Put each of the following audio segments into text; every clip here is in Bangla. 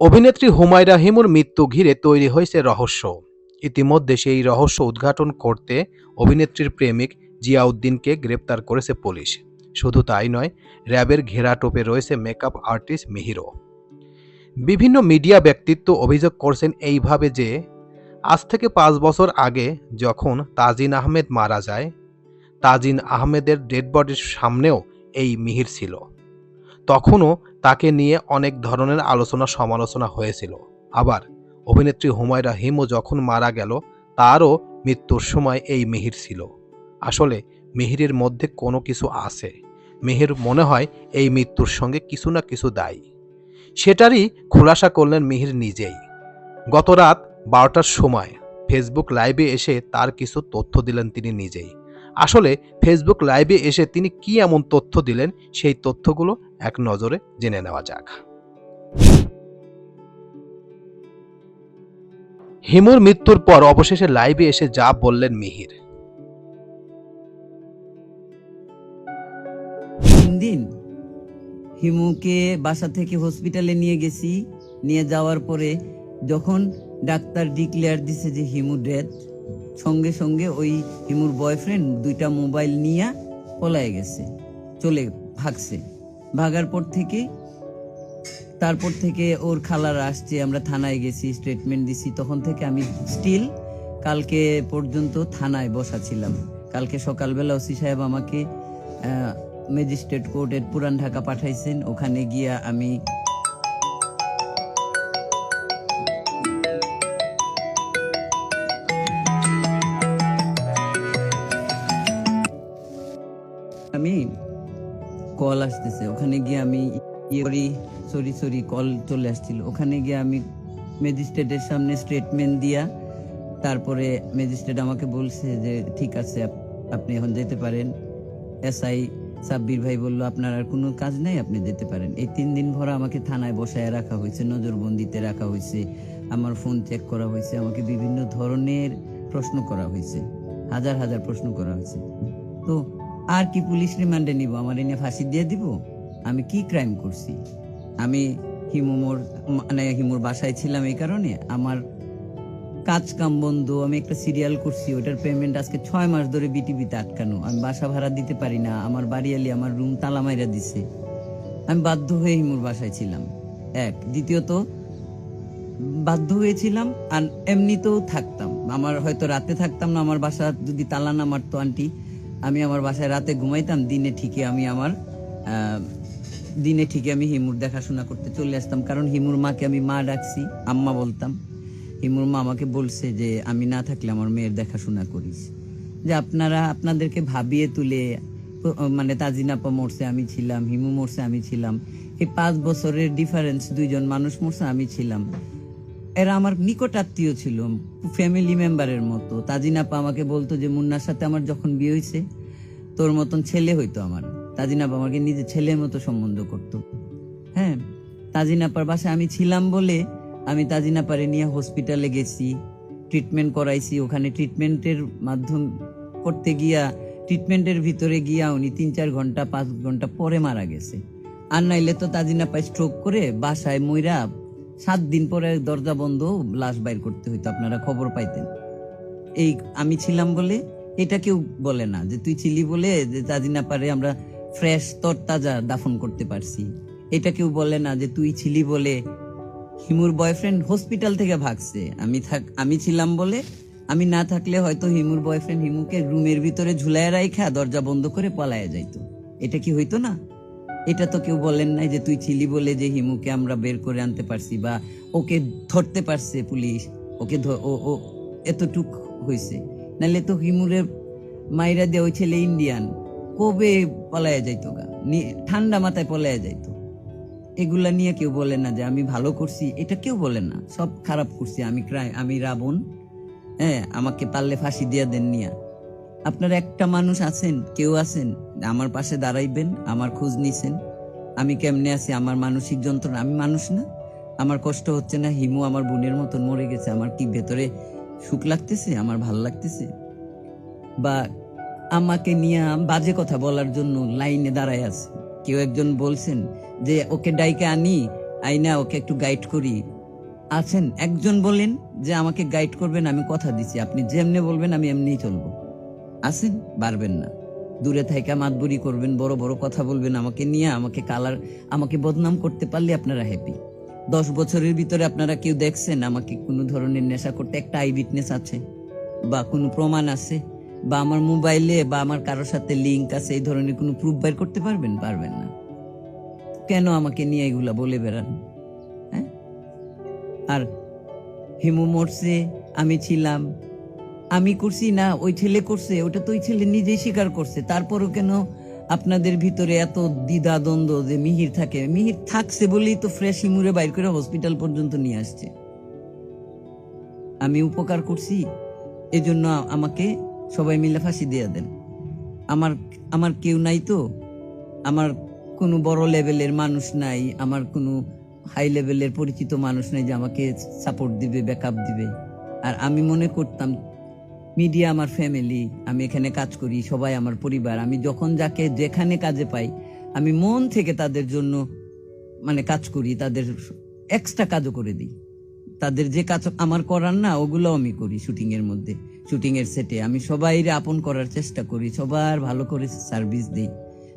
অভিনেত্রী হুমায়রা হিমুর মৃত্যু ঘিরে তৈরি হয়েছে রহস্য। ইতিমধ্যে সেই রহস্য উদ্ঘাটন করতে অভিনেত্রীর প্রেমিক জিয়াউদ্দিনকে গ্রেপ্তার করেছে পুলিশ। শুধু তাই নয়, র্যাবের ঘেরাটোপে রয়েছে মেকআপ আর্টিস্ট মিহিরও। বিভিন্ন মিডিয়া ব্যক্তিত্ব অভিযোগ করছেন এইভাবে যে, আজ থেকে পাঁচ বছর আগে যখন তাজিন আহমেদ মারা যায়, তাজিন আহমেদের ডেড বডির সামনেও এই মিহির ছিল। তখনও নিয়ে অনেক ধরনের আলোচনা সমালোচনা হয়েছিল। আবার অভিনেত্রী হুমায়রা হিমু যখন মারা গেল, তারও মৃত্যুর সময় এই মিহির ছিল। আসলে মিহিরের মধ্যে কোনো কিছু আছে। মিহির মনে হয় এই মৃত্যুর সঙ্গে কিছু না কিছু দায়ী। সেটারই খোলাসা করলেন মিহির নিজেই। গত রাত বারোটার সময় ফেসবুক লাইভে এসে তার কিছু তথ্য দিলেন তিনি নিজেই। আসলে ফেসবুক লাইভে এসে তিনি কি এমন তথ্য দিলেন, সেই তথ্যগুলো এক নজরে জেনে নেওয়া যাক। হিমুর মৃত্যুর পর অবশেষে লাইভে এসে যা বললেন মিহির। দিন হিমুকে বাসা থেকে হসপিটালে নিয়ে গেছি। নিয়ে যাওয়ার পরে যখন ডাক্তার ডিক্লেয়ার দিছে যে হিমু ডেথ, সঙ্গে সঙ্গে ওই হিমুর বয়ফ্রেন্ড দুইটা মোবাইল নিয়ে পলায় গেছে, চলে ভাগছে। ভাগার পর থেকে, তারপর থেকে ওর খালার আসছে, আমরা থানায় গেছি স্টেটমেন্ট দিছি। তখন থেকে আমি স্টিল কালকে পর্যন্ত থানায় বসা ছিলাম। কালকে সকালবেলা ওসি সাহেব আমাকে ম্যাজিস্ট্রেট কোর্টের পুরান ঢাকা পাঠাইছেন। ওখানে গিয়া আমি কল আসতেছে। ওখানে গিয়ে আমি ইয়ে সরি সরি কল চলে আসছিল। ওখানে গিয়ে আমি ম্যাজিস্ট্রেটের সামনে স্টেটমেন্ট দিয়া, তারপরে ম্যাজিস্ট্রেট আমাকে বলছে যে, ঠিক আছে আপনি এখন যেতে পারেন। এসআই সাব্বির ভাই বলল, আপনার আর কোনো কাজ নেই, আপনি যেতে পারেন। এই তিন দিন ভরা আমাকে থানায় বসায় রাখা হয়েছে, নজরবন্দিতে রাখা হয়েছে, আমার ফোন চেক করা হয়েছে, আমাকে বিভিন্ন ধরনের প্রশ্ন করা হয়েছে, হাজার হাজার প্রশ্ন করা হয়েছে। তো আর কি পুলিশ রিমান্ডে নিব? আমার এনে ফাঁসি দিয়ে দিব? আমি কি ক্রাইম করছি? আমি হিমুমোর মানে হিমুর বাসায় ছিলাম এই কারণে। আমার কাজ কাম বন্ধ, আমি একটা সিরিয়াল করছি, ওটার পেমেন্ট আজকে ছয় মাস ধরে বিটিভিতে আটকানো। আমি বাসা ভাড়া দিতে পারি না, আমার বাড়িয়ালি আমার রুম তালা মাইরা দিছে। আমি বাধ্য হয়ে হিমুর বাসায় ছিলাম। এক। দ্বিতীয়ত, বাধ্য হয়েছিলাম আর এমনিতেও থাকতাম। আমার হয়তো রাতে থাকতাম না, আমার বাসা যদি তালা না মারতো আন্টি। আমি আমার বাসায় রাতে ঘুমাইতাম, দিনে ঠিকই আমি আমার দিনে ঠিকই আমি হিমুর দেখাশোনা করতে চলে আসতাম। কারণ হিমুর মাকে আমি মা ডাকছি, আম্মা বলতাম। হিমুর মা আমাকে বলছে যে, আমি না থাকলে আমার মেয়ের দেখাশোনা করিস। যে আপনারা, আপনাদেরকে ভাবিয়ে তুলে মানে তাজিনাপা মরছে, আমি ছিলাম, হিমু মরছে, আমি ছিলাম। এই পাঁচ বছরের ডিফারেন্স দুইজন মানুষ মরছে, আমি ছিলাম। এরা আমার নিকট আত্মীয় ছিল ফ্যামিলি মেম্বারের মতো। তাজিনাপা আমাকে বলতো যে, মুন্নার সাথে আমার যখন বিয়ে হয়েছে তোর মতন ছেলে হইতো আমার। তাজিনাপা আমাকে নিজে ছেলের মতো সম্বন্ধ করতো। হ্যাঁ তাজিনাপার বাসায় আমি ছিলাম বলে আমি তাজিনাপারে নিয়ে হসপিটালে গেছি ট্রিটমেন্ট করাইছি। ওখানে ট্রিটমেন্টের মাধ্যম করতে গিয়া ট্রিটমেন্টের ভিতরে গিয়া উনি তিন চার ঘণ্টা, পাঁচ ঘণ্টা পরে মারা গেছে। আর নাইলে তো তাজিনাপা স্ট্রোক করে বাসায় মইরা সাত দিন পরে দরজা বন্ধ, লাশ বাইর করতে হইতো, আপনারা খবর পাইতেন। এই আমি ছিলাম বলে এটা কেউ বলে না, যে তুই ছিলি বলে যে তাজিনা পারে আমরা ফ্রেশ তর তাজা দাফন করতে পারছি। এটা কেউ বলে না যে তুই ছিলি বলে হিমুর বয়ফ্রেন্ড হসপিটাল থেকে ভাগছে। আমি থাক, আমি ছিলাম বলে আমি না থাকলে হয়তো হিমুর বয়ফ্রেন্ড হিমুকে রুমের ভিতরে ঝুলায় রাইখা দরজা বন্ধ করে পলায়া যাইতো। এটা কি হইতো না? এটা তো কেউ বলেন নাই যে তুই ছিলি বলে যে হিমুকে আমরা বের করে আনতে পারছি বা ওকে ধরতে পারছে পুলিশ, ওকে ও এতটুক হয়েছে নাহলে তো হিমুরে মাইরা দিয়ে ওই ছেলে ইন্ডিয়ান, কবে পলায়া যাইতো গা? ঠান্ডা মাথায় পলায়া যাইতো। এগুলা নিয়ে কেউ বলে না যে আমি ভালো করছি, এটা কেউ বলে না। সব খারাপ করছি আমি ক্রাই আমি রাবণ হ্যাঁ আমাকে পারলে ফাঁসি দিয়া দেন নিয়া। আপনারা একটা মানুষ আছেন, কেউ আছেন? আমার পাশে দাঁড়াইবেন, আমার খোঁজ নিছেন। আমি কেমনে আছি? আমার মানসিক যন্ত্রণা। আমি মানুষ না। আমার কষ্ট হচ্ছে না। হিমু আমার বোনের মতন মরে গেছে। আমার কি ভেতরে সুখ লাগতেছে? আমার ভালো লাগতেছে? বা আমাকে নিয়ে বাজে কথা বলার জন্য লাইনে দাঁড়ায় আছে। কেউ একজন বলছেন যে, ওকে ডাইকে আনি। আইনা ওকে একটু গাইড করি। আছেন। একজন বলেন যে, আমাকে গাইড করবেন, আমি কথা দিছি। আপনি যেমনে বলবেন, আমি এমনিই চলবো। আছেন? পারবেন না। দূরে থাইকা মাতবুরি করবেন, বড় বড় কথা বলবেন, আমাকে নিয়ে, আমাকে কালার আমাকে বদনাম করতে পারলে আপনারা হ্যাপি দশ বছরের ভিতরে আপনারা কেউ দেখছেন, আমাকে কোনো ধরনের নেশা করতে একটা আই উইটনেস আছে, বা কোনো প্রমাণ আছে, বা আমার মোবাইলে বা আমার কারোর সাথে লিঙ্ক আছে, এই ধরনের কোনো প্রুফ বের করতে পারবেন? পারবেন না। কেন আমাকে নিয়ে এগুলা বলে বেড়ান? হ্যাঁ? আর হিমু মরছে, আমি ছিলাম আমি করছি না, ওই ছেলে করছে, ওটা তো ওই ছেলে নিজেই স্বীকার করছে। তারপরও কেন আপনাদের ভিতরে এত দ্বিধা দ্বন্দ্ব যে মিহির থাকে? মিহির থাকছে বলেই তো ফ্রেশ হিমুরে বাইর করে হসপিটাল পর্যন্ত নিয়ে আসছে। আমি উপকার করছি, এজন্য আমাকে সবাই মিলে ফাঁসি দিয়ে দেন। আমার আমার কেউ নাই তো। আমার কোনো বড় লেভেলের মানুষ নাই, আমার কোনো হাই লেভেলের পরিচিত মানুষ নাই যে আমাকে সাপোর্ট দিবে ব্যাকআপ দিবে। আর আমি মনে করতাম মিডিয়া আমার ফ্যামিলি আমি এখানে কাজ করি, সবাই আমার পরিবার। আমি যখন যাকে যেখানে কাজে পাই, আমি মন থেকে তাদের জন্য মানে কাজ করি, তাদের এক্সট্রা কাজও করে দিই। তাদের যে কাজ আমার করার না ওগুলো আমি করি শুটিং এর মধ্যে শুটিং এর সেটে আমি সবাইরে আপন করার চেষ্টা করি, সবার ভালো করে সার্ভিস দিই।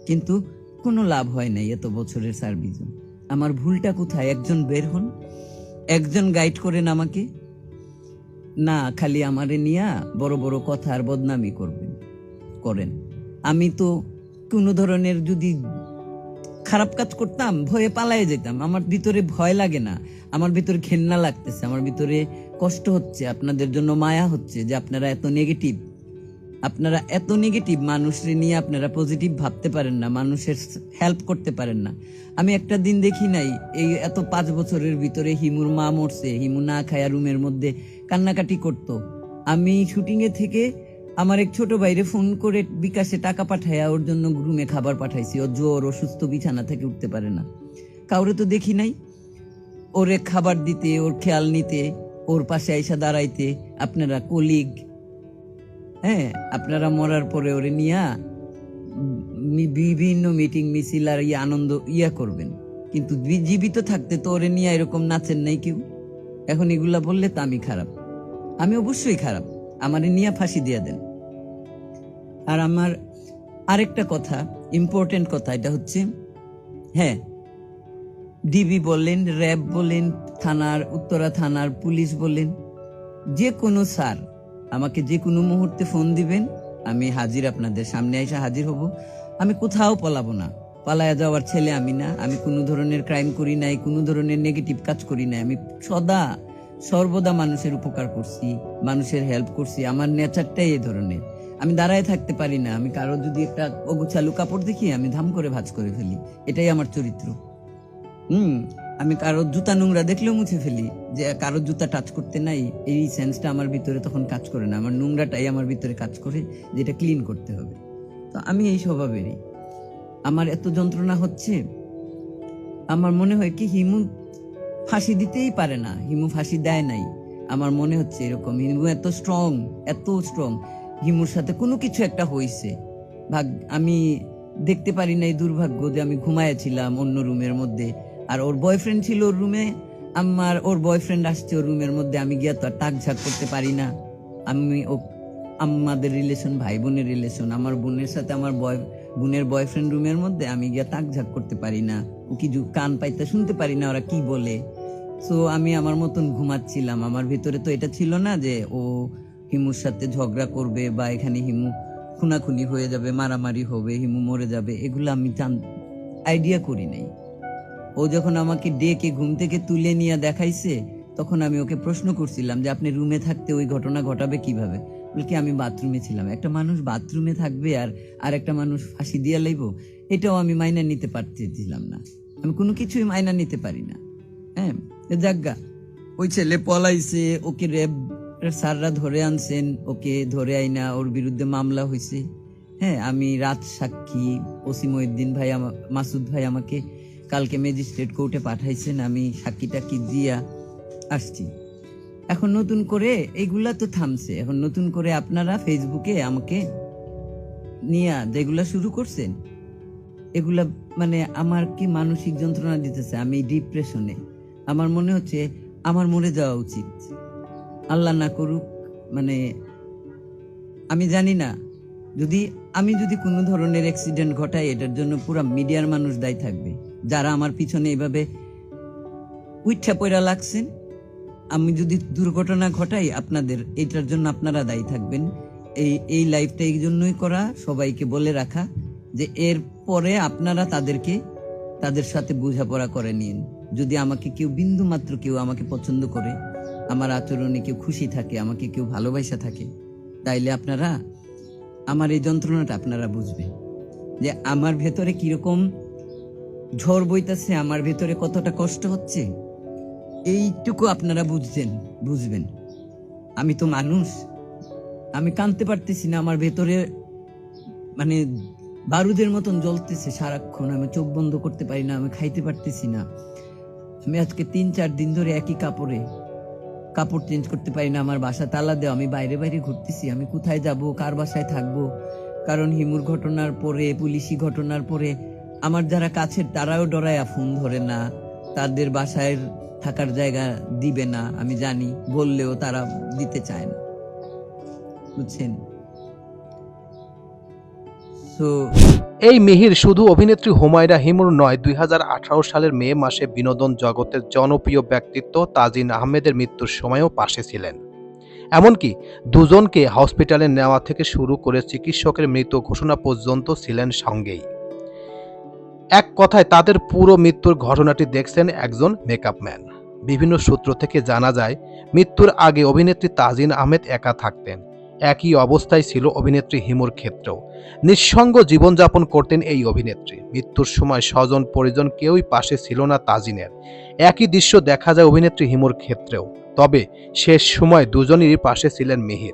কিন্তু কোনো লাভ হয় নাই এত বছরের সার্ভিসও আমার ভুলটা কোথায়? একজন বের হন, একজন গাইড করেন আমাকে না, খালি আমারে নিয়া বড় বড় কথা আর বদনামি করবেন করেন। আমি তো কোনো ধরনের যদি খারাপ কাজ করতাম, ভয়ে পালায়ে যেতাম আমার ভিতরে ভয় লাগে না। আমার ভিতরে ঘেন্না লাগতেছে, আমার ভিতরে কষ্ট হচ্ছে, আপনাদের জন্য মায়া হচ্ছে যে আপনারা এত নেগেটিভ আপনারা এত নেগেটিভ মানুষের নিয়ে আপনারা পজিটিভ ভাবতে পারেন না, মানুষের হেল্প করতে পারেন না। আমি একটা দিন দেখি নাই, এই এত পাঁচ বছরের ভিতরে হিমুর মা মরছে, হিমু না খায়া রুমের মধ্যে কান্নাকাটি করতো। আমি শুটিং এ থেকে আমার এক ছোট বাইরে ফোন করে বিকাশে টাকা পাঠাইয়া ওর জন্য রুমে খাবার পাঠাইছি। ও জ্বর, অসুস্থ, বিছানা থেকে উঠতে পারে না। কাউরে তো দেখি নাই। ওরে খাবার দিতে, ওর খেয়াল নিতে, ওর পাশে আইসা দাঁড়াইতে, আপনারা কলিগ হ্যাঁ আপনারা মরার পরে ওরে নিয়া বিভিন্ন মিটিং, মিছিল আর ইয়ে আনন্দ ইয়া করবেন। কিন্তু জীবিত থাকতে তো ওরে নিয়ে এরকম নাচেন নাই কেউ। এখন এগুলা বললে তো আমি খারাপ। আমি অবশ্যই খারাপ। আমারে নিয়ে ফাঁসি দিয়ে দেন। আর আমার আরেকটা কথা ইম্পর্টেন্ট কথা, এটা হচ্ছে হ্যাঁ ডিবি বললেন র্যাব বলেন থানার, উত্তরা থানার পুলিশ বলেন যে কোনো স্যার আমাকে যে কোনো মুহূর্তে ফোন দিবেন, আমি হাজির আপনাদের সামনে এসে হাজির হব। আমি কোথাও পালাবো না। পালায়া যাওয়ার ছেলে আমি না। আমি কোনো ধরনের ক্রাইম করি নাই, কোনো ধরনের নেগেটিভ কাজ করি নাই। আমি সদা সর্বদা মানুষের উপকার করছি, মানুষের হেল্প করছি, আমার নেচারটাই এই ধরনের। আমি দাঁড়ায় থাকতে পারি না, আমি কারও যদি একটা অগুছালু কাপড় দেখি, আমি ধাম করে ভাঁজ করে ফেলি। এটাই আমার চরিত্র। হুম, আমি কারও জুতা নোংরা দেখলেও মুছে ফেলি, যে কারও জুতা টাচ করতে নাই, এই সেন্সটা আমার ভিতরে তখন কাজ করে না। আমার নোংরাটাই আমার ভিতরে কাজ করে, যেটা ক্লিন করতে হবে। তো আমি এই স্বভাবেরই। আমার এত যন্ত্রণা হচ্ছে, আমার মনে হয় কি হিমু ফাঁসি দিতেই পারে না হিমু ফাঁসি দেয় নাই। আমার মনে হচ্ছে এরকম, হিমু এত স্ট্রং এত স্ট্রং হিমুর সাথে কোনো কিছু একটা হয়েছে ভাগ, আমি দেখতে পারি নাই দুর্ভাগ্য যে আমি ঘুমাইয়াছিলাম অন্য রুমের মধ্যে, আর ওর বয়ফ্রেন্ড ছিল ওর রুমে, আমার ওর বয়ফ্রেন্ড আসছে ওর রুমের মধ্যে, আমি গিয়া তো আর টাক ঝাক করতে পারি না। আমি ও, আমাদের রিলেশন ভাই বোনের রিলেশন আমার বোনের সাথে আমার বয় বোনের বয়ফ্রেন্ড রুমের মধ্যে আমি গিয়া তাক ঝাক করতে পারি না। ও কি জু- কান পাইতে শুনতে পারি না ওরা কি বলে। সো আমি আমার মতন ঘুমাচ্ছিলাম। আমার ভিতরে তো এটা ছিল না যে, ও হিমুর সাথে ঝগড়া করবে বা এখানে হিমু খুনাখুনি হয়ে যাবে, মারামারি হবে, হিমু মরে যাবে, এগুলো আমি আইডিয়া করি নাই। ও যখন আমাকে ডেকে ঘুম থেকে তুলে নিয়ে দেখাইছে, তখন আমি ওকে প্রশ্ন করছিলাম যে, আপনি রুমে থাকতে ওই ঘটনা ঘটাবে কীভাবে? বলে কি, আমি বাথরুমে ছিলাম। একটা মানুষ বাথরুমে থাকবে আর আর একটা মানুষ ফাঁসি দিয়ে লাইব, এটাও আমি মাইনা নিতে পারতেছিলাম না। আমি কোনো কিছুই মাইনা নিতে পারি না। হ্যাঁ? যাজ্ঞা ওই ছেলে পলাইছে, ওকে র্যাব স্যাররা ধরে আনছেন, ওকে ধরে আইনা ওর বিরুদ্ধে মামলা হয়েছে হ্যাঁ আমি রাত সাক্ষী, ওসি মহিউদ্দিন ভাই মাসুদ ভাই আমাকে কালকে ম্যাজিস্ট্রেট কোর্টে পাঠাইছেন, আমি সাক্ষী টাকি দিয়া আসছি। এখন নতুন করে এইগুলা তো থামছে, এখন নতুন করে আপনারা ফেসবুকে আমাকে নিয়া যেগুলা শুরু করছেন, এগুলা মানে আমার কি মানসিক যন্ত্রণা দিতেছে, আমি ডিপ্রেশনে আমার মনে হচ্ছে আমার মরে যাওয়া উচিত। আল্লাহ না করুক মানে আমি জানি না। যদি, আমি যদি কোনো ধরনের অ্যাক্সিডেন্ট ঘটাই, এটার জন্য পুরো মিডিয়ার মানুষ দায়ী থাকবে। যারা আমার পিছনে এইভাবে উইঠা পয়রা লাগছেন, আমি যদি দুর্ঘটনা ঘটাই, আপনাদের, এটার জন্য আপনারা দায়ী থাকবেন। এই এই লাইফটা এই জন্যই করা, সবাইকে বলে রাখা, যে এর পরে আপনারা তাদেরকে, তাদের সাথে বোঝাপড়া করে নিন। যদি আমাকে কেউ বিন্দু মাত্র কেউ আমাকে পছন্দ করে, আমার আচরণে কেউ খুশি থাকে, আমাকে কেউ ভালোবাসা থাকে, তাইলে আপনারা, আমার এই যন্ত্রণাটা আপনারা বুঝবেন যে আমার ভেতরে কীরকম ঝড় বইতাছে, আমার ভেতরে কতটা কষ্ট হচ্ছে। এইটুকু আপনারা বুঝছেন, বুঝবেন। আমি তো মানুষ, আমি কাঁদতে পারতেছি না, আমার ভেতরে মানে বারুদের মতন জ্বলতেছে সারাক্ষণ, আমি চোখ বন্ধ করতে পারি না, আমি খাইতে পারতেছি না। আমি আজকে তিন, চার দিন ধরে একই কাপড়ে। কাপড় চেঞ্জ করতে পারি না আমার বাসা তালা দেওয়া আমি বাইরে বাইরে ঘুরতেছি। আমি কোথায় যাব? কার বাসায় থাকব? কারণ হিমুর ঘটনার পরে, পুলিশি ঘটনার পরে, আমার যারা কাছের তারাও ডরায়া ফোন ধরে না। তাদের বাসায় থাকার জায়গা দিবে না, আমি জানি। বললেও তারা দিতে চায় না। বুঝছেন? সো এই মিহির শুধু অভিনেত্রী হুমায়রা হিমুর নয়, দুই সালের মে মাসে বিনোদন জগতের জনপ্রিয় ব্যক্তিত্ব তাজিন আহমেদের মৃত্যুর সময়ও পাশে ছিলেন। এমনকি দুজনকে হসপিটালে নেওয়া থেকে শুরু করে চিকিৎসকের মৃত ঘোষণা পর্যন্ত ছিলেন সঙ্গেই। এক কথায়, তাদের পুরো মৃত্যুর ঘটনাটি দেখছেন একজন মেকআপ ম্যান। বিভিন্ন সূত্র থেকে জানা যায়, মৃত্যুর আগে অভিনেত্রী তাজিন আহমেদ একা থাকতেন। একই অবস্থায় ছিল অভিনেত্রী হিমুর ক্ষেত্রেও। নিঃসঙ্গ জীবনযাপন করতেন এই অভিনেত্রী। মৃত্যুর সময় স্বজন পরিজন কেউই পাশে ছিল না তাজিনের। একই দৃশ্য দেখা যায় অভিনেত্রী হিমুর ক্ষেত্রেও। তবে শেষ সময় দুজনেরই পাশে ছিলেন মিহির।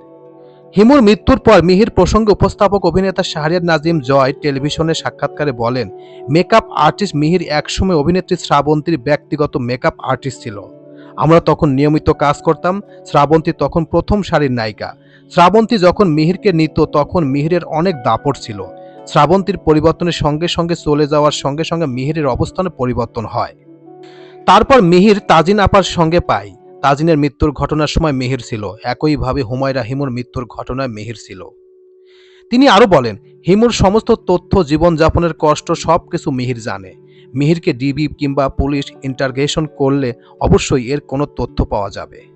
হিমুর মৃত্যুর পর মিহির প্রসঙ্গে উপস্থাপক অভিনেতা শাহরিয়ার নাজিম জয় টেলিভিশনে সাক্ষাৎকারে বলেন, মেকআপ আর্টিস্ট মিহির একসময় অভিনেত্রী শ্রাবন্তীর ব্যক্তিগত মেকআপ আর্টিস্ট ছিল। আমরা তখন নিয়মিত কাজ করতাম, শ্রাবন্তী তখন প্রথম সারির নায়িকা। শ্রাবন্তী যখন মিহিরকে নিত, তখন মিহিরের অনেক দাপট ছিল। শ্রাবন্তীর পরিবর্তনের সঙ্গে সঙ্গে চলে যাওয়ার সঙ্গে সঙ্গে মিহিরের অবস্থানে পরিবর্তন হয়। তারপর মিহির তাজিন আপার সঙ্গে পাই তাজিনের মৃত্যুর ঘটনার সময় মিহির ছিল। একইভাবে হুমায়রা হিমুর মৃত্যুর ঘটনায় মিহির ছিল। তিনি আরও বলেন, হিমুর সমস্ত তথ্য, জীবনযাপনের কষ্ট, সবকিছু মিহির জানে। মিহিরকে ডিবি কিংবা পুলিশ ইন্টারগেশন করলে অবশ্যই এর কোনো তথ্য পাওয়া যাবে।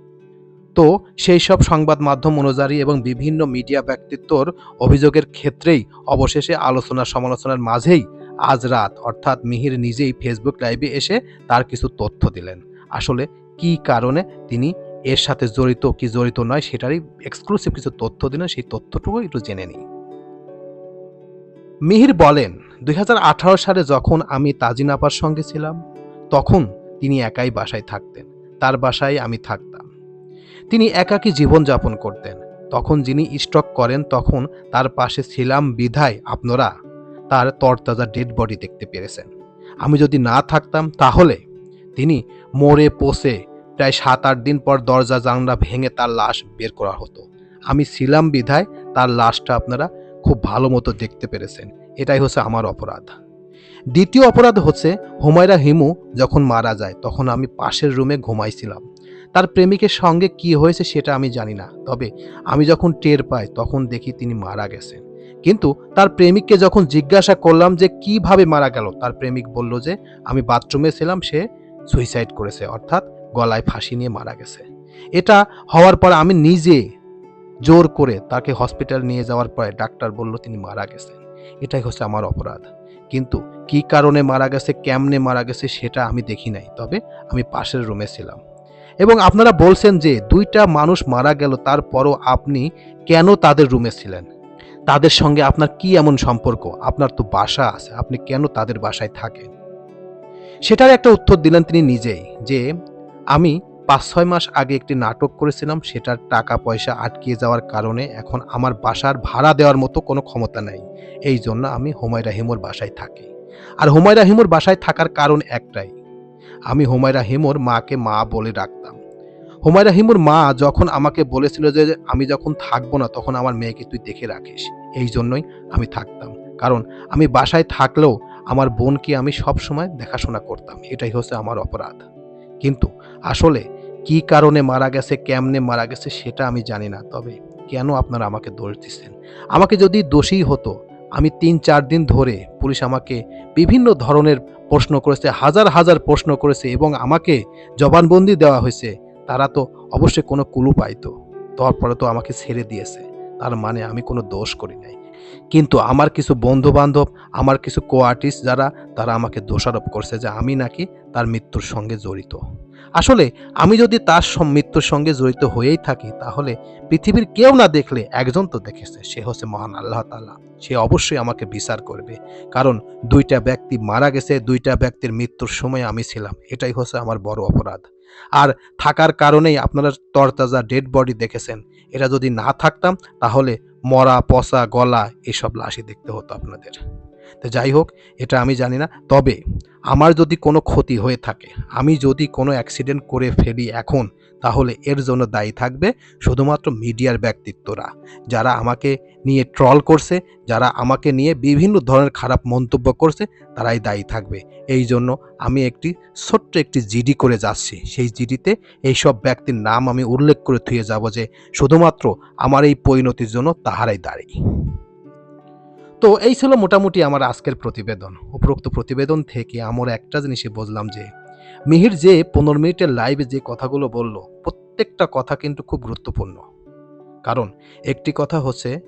তো সেই সব সংবাদ মাধ্যম অনুযায়ী এবং বিভিন্ন মিডিয়া ব্যক্তিত্বর অভিযোগের ক্ষেত্রেই অবশেষে আলোচনা সমালোচনার মাঝেই আজ রাত, অর্থাৎ মিহির নিজেই ফেসবুক লাইভে এসে তার কিছু তথ্য দিলেন। আসলে কি কারণে তিনি এর সাথে জড়িত, কি জড়িত নয় সেটারই এক্সক্লুসিভ কিছু তথ্য দিলেন, সেই তথ্যটুকু একটু জেনে নিই। মিহির বলেন দু হাজার আঠারো সালে যখন আমি তাজিনাপার সঙ্গে ছিলাম, তখন তিনি একাই বাসায় থাকতেন। তার বাসায় আমি থাকতাম। তিনি একাকী জীবনযাপন করতেন। তখন যিনি স্ট্রোক করেন, তখন তার পাশে ছিলাম বিধায় আপনারা। তার তরতাজা ডেড বডি দেখতে পেরেছেন। আমি যদি না থাকতাম, তাহলে? তিনি মরে পচে প্রায় সাত আট দিন পর দরজা জানলা ভেঙে তার লাশ বের করা হতো। আমি ছিলাম বিধায়, তার লাশটা আপনারা খুব ভালো মতো দেখতে পেরেছেন। এটাই হচ্ছে আমার অপরাধ। দ্বিতীয় অপরাধ হচ্ছে হুমায়রা হিমু যখন মারা যায়, তখন আমি পাশের রুমে ঘুমাইছিলাম। তার প্রেমিকের সঙ্গে কি হয়েছে সেটা আমি জানি না। তবে আমি যখন টের পাই, তখন দেখি তিনি মারা গেছেন। কিন্তু তার প্রেমিককে যখন জিজ্ঞাসা করলাম যে কীভাবে মারা গেল, তার প্রেমিক বলল যে আমি বাথরুমে ছিলাম, সে সুইসাইড করেছে, অর্থাৎ গলায় ফাঁসি নিয়ে মারা গেছে। এটা হওয়ার পর আমি নিজে জোর করে তাকে হসপিটাল নিয়ে যাওয়ার পরে ডাক্তার বলল তিনি মারা গেছেন। এটাই হচ্ছে আমার অপরাধ। কিন্তু কি কারণে মারা গেছে, কেমনে মারা গেছে সেটা আমি দেখি নাই। তবে আমি পাশের রুমে ছিলাম। এবং আপনারা বলছেন যে দুইটা মানুষ মারা গেল, তারপরও আপনি কেন তাদের রুমে ছিলেন? তাদের সঙ্গে আপনার কি এমন সম্পর্ক? আপনার তো বাসা আছে, আপনি কেন তাদের বাসায় থাকেন? সেটার একটা উত্তর দিলেন তিনি নিজেই, যে আমি পাঁচ ছয় মাস আগে একটি নাটক করেছিলাম, সেটার টাকা পয়সা আটকিয়ে যাওয়ার কারণে এখন আমার বাসার ভাড়া দেওয়ার মতো কোনো ক্ষমতা নাই। এই জন্য আমি হুমায়রা হিমুর বাসায় থাকি। আর হুমায়রা হিমুর বাসায় থাকার কারণ একটাই আমি হুমায়রা হিমুর মাকে মা বলে ডাকতাম। হুমায়রা হিমুর মা যখন আমাকে বলেছিল যে আমি যখন থাকব না তখন আমার মেয়েকে তুই দেখে রাখিস। এই জন্যই আমি থাকতাম। কারণ আমি বাসায় থাকলেও আমার বোনকে আমি সব সময় দেখাশোনা করতাম। এটাই হচ্ছে আমার অপরাধ। কিন্তু আসলে কি কারণে মারা গেছে, কেমনে মারা গেছে সেটা আমি জানি না। তবে কেন আপনারা আমাকে দোষ দিচ্ছেন? আমাকে যদি দোষী হতো আমি তিন, চার দিন ধরে পুলিশ আমাকে বিভিন্ন ধরনের প্রশ্ন করেছে, হাজার হাজার প্রশ্ন করেছে এবং আমাকে জবানবন্দি দেওয়া হয়েছে। তারা তো অবশ্যই কোনো কুলু পাইতো। তারপরে তো আমাকে ছেড়ে দিয়েছে। তার মানে আমি কোনো দোষ করি নাই। কিন্তু আমার কিছু বন্ধু বান্ধব আমার কিছু কো আর্টিস্ট যারা, তারা আমাকে দোষারোপ করছে যে আমি নাকি তার মৃত্যুর সঙ্গে জড়িত। আসলে আমি যদি তার মৃত্যুর সঙ্গে জড়িত হয়েই থাকি, তাহলে পৃথিবীর কেউ না দেখলে একজন তো দেখেছে, সে হচ্ছে মহান আল্লাহ তাআলা। সে অবশ্যই আমাকে বিচার করবে। কারণ দুইটা ব্যক্তি মারা গেছে, দুইটা ব্যক্তির মৃত্যুর সময় আমি ছিলাম। এটাই হচ্ছে আমার বড় অপরাধ। আর থাকার কারণেই আপনারা তরতাজা ডেড বডি দেখেছেন। এটা যদি না থাকতাম, তাহলে মরা, পচা গলা, এসব লাশই দেখতে হতো আপনাদের। তো যাই হোক, এটা আমি জানি না। তবে আমার যদি কোনো ক্ষতি হয়ে থাকে, আমি যদি কোনো অ্যাক্সিডেন্ট করে ফেলি এখন, তাহলে এর জন্য দায়ী থাকবে শুধুমাত্র মিডিয়ার ব্যক্তিত্বরা। যারা আমাকে নিয়ে ট্রল করছে, যারা আমাকে নিয়ে বিভিন্ন ধরনের খারাপ মন্তব্য করছে, তারাই দায়ী থাকবে। এই জন্য আমি একটি ছোট্ট একটি জিডি করে যাচ্ছি। সেই জিডিতে এইসব ব্যক্তির নাম আমি উল্লেখ করে থুয়ে যাব যে, শুধুমাত্র আমার এই পরিণতির জন্য তাহারাই দাঁড়ি তো এই ছিল মোটামুটি আমার আজকের প্রতিবেদন। উপরোক্ত প্রতিবেদন থেকে আমার একটা জিনিসই বুঝলাম যে, মিহির যে পনেরো মিনিটের লাইভে যে কথাগুলো বলল, প্রত্যেকটা কথা কিন্তু খুব গুরুত্বপূর্ণ। কারণ একটি কথা হচ্ছে,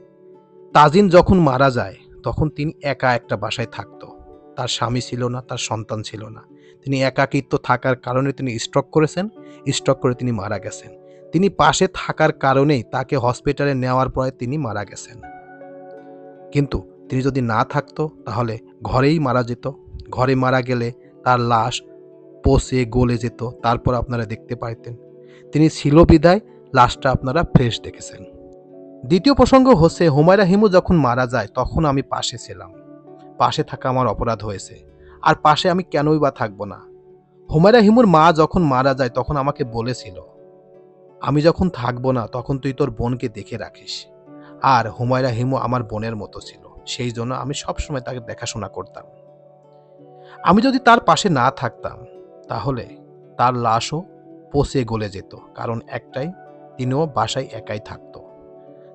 তাজিন যখন মারা যায়, তখন তিনি একা একটা বাসায় থাকতো। তার স্বামী ছিল না, তার সন্তান ছিল না। তিনি একাকিত্ব থাকার কারণে তিনি স্ট্রোক করেছেন স্ট্রোক করে তিনি মারা গেছেন। তিনি পাশে থাকার কারণেই তাকে হসপিটালে নেওয়ার পরে তিনি মারা গেছেন। কিন্তু তিনি যদি না থাকতো, তাহলে ঘরেই মারা যেত। ঘরে মারা গেলে তার লাশ পচে গলে যেত, তারপর আপনারা দেখতে পাইতেন। তিনি ছিল বিদায়, লাশটা আপনারা ফ্রেশ দেখেছেন। দ্বিতীয় প্রসঙ্গ হচ্ছে, হুমায়রা হিমু যখন মারা যায়, তখন আমি পাশে ছিলাম। পাশে থাকা আমার অপরাধ হয়েছে। আর পাশে আমি কেনই বা থাকব না? হুমায়রা হিমুর মা যখন মারা যায়, তখন আমাকে বলেছিল, আমি যখন থাকব না, তখন তুই তোর বোনকে দেখে রাখিস। আর হুমায়রা হিমু আমার বোনের মতো ছিল। সেই জন্য আমি সবসময় তাকে দেখাশোনা করতাম। আমি যদি তার পাশে না থাকতাম, তাহলে তার লাশও পচে গলে যেত, কারণ একটাই, তিনিও বাসায় একাই থাকতো।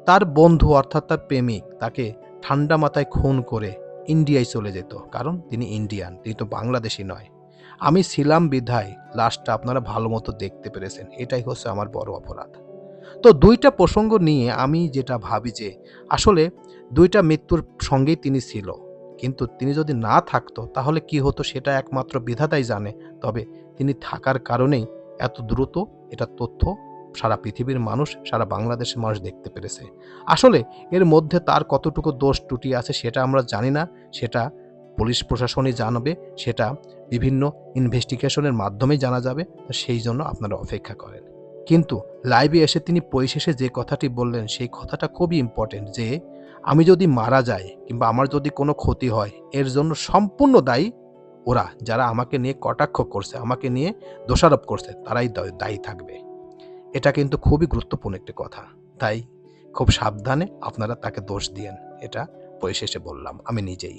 তার বন্ধু অর্থাৎ তার প্রেমিক তাকে ঠান্ডা মাথায় খুন করে ইন্ডিয়ায় চলে যেত, কারণ তিনি ইন্ডিয়ান, তিনি তো বাংলাদেশি নয়। আমি ছিলাম বিধায়, লাশটা আপনারা ভালো মতো দেখতে পেরেছেন, এটাই হচ্ছে আমার বড় অপরাধ। তো দুইটা প্রসঙ্গ নিয়ে আমি যেটা ভাবি যে আসলে দুইটা মৃত্যুর সঙ্গেই তিনি ছিল। কিন্তু তিনি যদি না থাকতো, তাহলে কি হতো সেটা একমাত্র বিধাতাই জানে। তবে তিনি থাকার কারণেই এত দ্রুত এটা তথ্য সারা পৃথিবীর মানুষ, সারা বাংলাদেশের মানুষ দেখতে পেরেছে। আসলে এর মধ্যে তার কতটুকু দোষ ত্রুটি আছে সেটা আমরা জানি না। সেটা পুলিশ প্রশাসনই জানাবে, সেটা বিভিন্ন ইনভেস্টিগেশনের মাধ্যমেই জানা যাবে। সেই জন্য আপনারা অপেক্ষা করেন। কিন্তু লাইভে এসে তিনি পরিশেষে যে কথাটি বললেন, সেই কথাটা খুবই ইম্পর্টেন্ট যে, আমি যদি মারা যাই কিংবা আমার যদি কোনো ক্ষতি হয়, এর জন্য সম্পূর্ণ দায়ী ওরা, যারা আমাকে নিয়ে কটাক্ষ করছে, আমাকে নিয়ে দোষারোপ করছে, তারাই দায়- থাকবে। এটা কিন্তু খুবই গুরুত্বপূর্ণ একটি কথা। তাই খুব সাবধানে আপনারা তাকে দোষ দিয়েন, এটা পরিশেষে বললাম, আমি নিজেই।